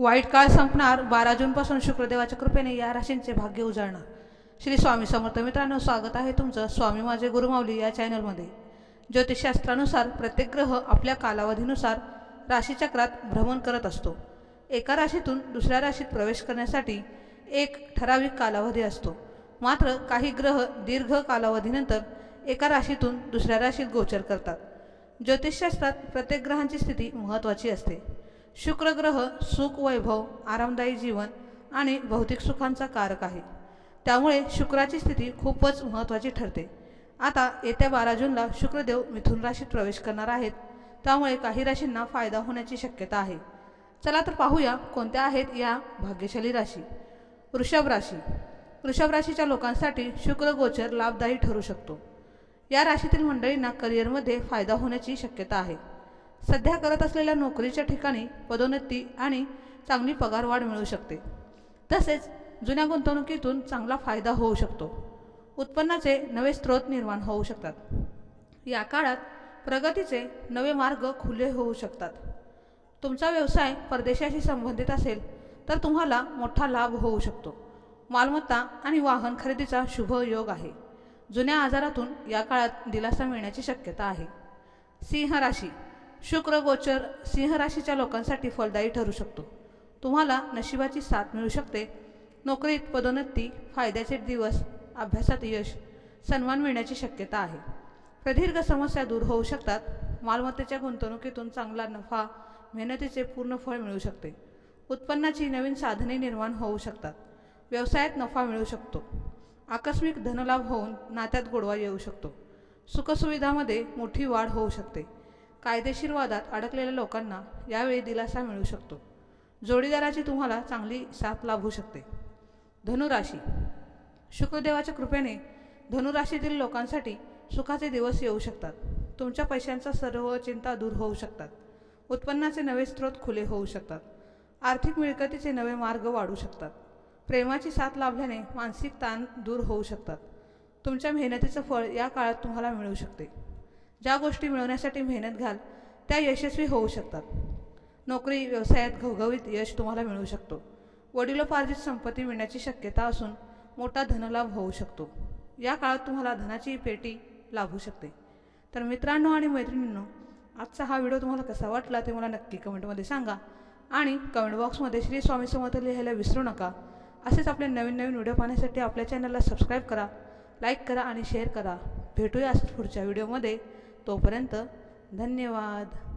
वाईट काळ संपणार बारा जूनपासून शुक्रदेवाच्या कृपेने या राशींचे भाग्य उजळणार. श्री स्वामी समर्थ मित्रांनो स्वागत आहे तुमचं स्वामी माझे गुरुमावली या चॅनलमध्ये. ज्योतिषशास्त्रानुसार प्रत्येक ग्रह आपल्या कालावधीनुसार राशीचक्रात भ्रमण करत असतो. एका राशीतून दुसऱ्या राशीत प्रवेश करण्यासाठी एक ठराविक कालावधी असतो. मात्र काही ग्रह दीर्घ कालावधीनंतर एका राशीतून दुसऱ्या राशीत गोचर करतात. ज्योतिषशास्त्रात प्रत्येक ग्रहांची स्थिती महत्त्वाची असते. शुक्रग्रह सुख वैभव आरामदायी जीवन आणि भौतिक सुखांचा कारक आहे. त्यामुळे शुक्राची स्थिती खूपच महत्त्वाची ठरते. आता येत्या बारा जूनला शुक्रदेव मिथुन राशीत प्रवेश करणार आहेत. त्यामुळे काही राशींना फायदा होण्याची शक्यता आहे. चला तर पाहूया कोणत्या आहेत या भाग्यशाली राशी. वृषभ राशी. वृषभ राशीच्या लोकांसाठी शुक्र गोचर लाभदायी ठरू शकतो. या राशीतील मंडळींना करिअरमध्ये फायदा होण्याची शक्यता आहे. सध्या करत असलेल्या नोकरीच्या ठिकाणी पदोन्नती आणि चांगली पगारवाढ मिळू शकते. तसेच जुन्या गुंतवणुकीतून चांगला फायदा होऊ शकतो. उत्पन्नाचे नवे स्रोत निर्माण होऊ शकतात. या काळात प्रगतीचे नवे मार्ग खुले होऊ शकतात. तुमचा व्यवसाय परदेशाशी संबंधित असेल तर तुम्हाला मोठा लाभ होऊ शकतो. मालमत्ता आणि वाहन खरेदीचा शुभ योग आहे. जुन्या आजारातून या काळात दिलासा मिळण्याची शक्यता आहे. सिंह राशी शुक्र गोचर सिंह राशीच्या लोकांसाठी फलदायी ठरू शकतो. तुम्हाला नशिबाची साथ मिळू शकते. नोकरीत पदोन्नती फायद्याचे दिवस अभ्यासात यश सन्मान मिळण्याची शक्यता आहे. प्रदीर्घ समस्या दूर होऊ शकतात. मालमत्तेच्या गुंतवणुकीतून चांगला नफा मेहनतीचे पूर्ण फळ मिळू शकते. उत्पन्नाची नवीन साधने निर्माण होऊ शकतात. व्यवसायात नफा मिळू शकतो. आकस्मिक धनलाभ होऊन नात्यात गोडवा येऊ शकतो. सुखसुविधामध्ये मोठी वाढ होऊ शकते. कायदेशीर वादात अडकलेल्या लोकांना यावेळी दिलासा मिळू शकतो. जोडीदाराची तुम्हाला चांगली साथ लाभू शकते. धनुराशी. शुक्रदेवाच्या कृपेने धनुराशीतील लोकांसाठी सुखाचे दिवस येऊ शकतात. तुमच्या पैशांचा सर्व चिंता दूर होऊ शकतात. उत्पन्नाचे नवे स्रोत खुले होऊ शकतात. आर्थिक मिळकतीचे नवे मार्ग वाढू शकतात. प्रेमाची साथ लाभल्याने मानसिक ताण दूर होऊ शकतात. तुमच्या मेहनतीचं फळ या काळात तुम्हाला मिळू शकते. ज्या गोष्टी मिळवण्यासाठी मेहनत घ्याल त्या यशस्वी होऊ शकतात. नोकरी व्यवसायात घवघवीत यश तुम्हाला मिळू शकतो. वडिलोपार्जित संपत्ती मिळण्याची शक्यता असून मोठा धनलाभ होऊ शकतो. या काळात तुम्हाला धनाची पेटी लाभू शकते. तर मित्रांनो आणि मैत्रिणींनो आजचा हा व्हिडिओ तुम्हाला कसा वाटला ते मला नक्की कमेंटमध्ये सांगा आणि कमेंट बॉक्समध्ये श्री स्वामी समर्थ लिहायला विसरू नका. असेच आपले नवीन नवीन व्हिडिओ पाहण्यासाठी आपल्या चॅनलला सबस्क्राईब करा लाईक करा आणि शेअर करा. भेटूया असंच पुढच्या व्हिडिओमध्ये. तोपर्यंत धन्यवाद.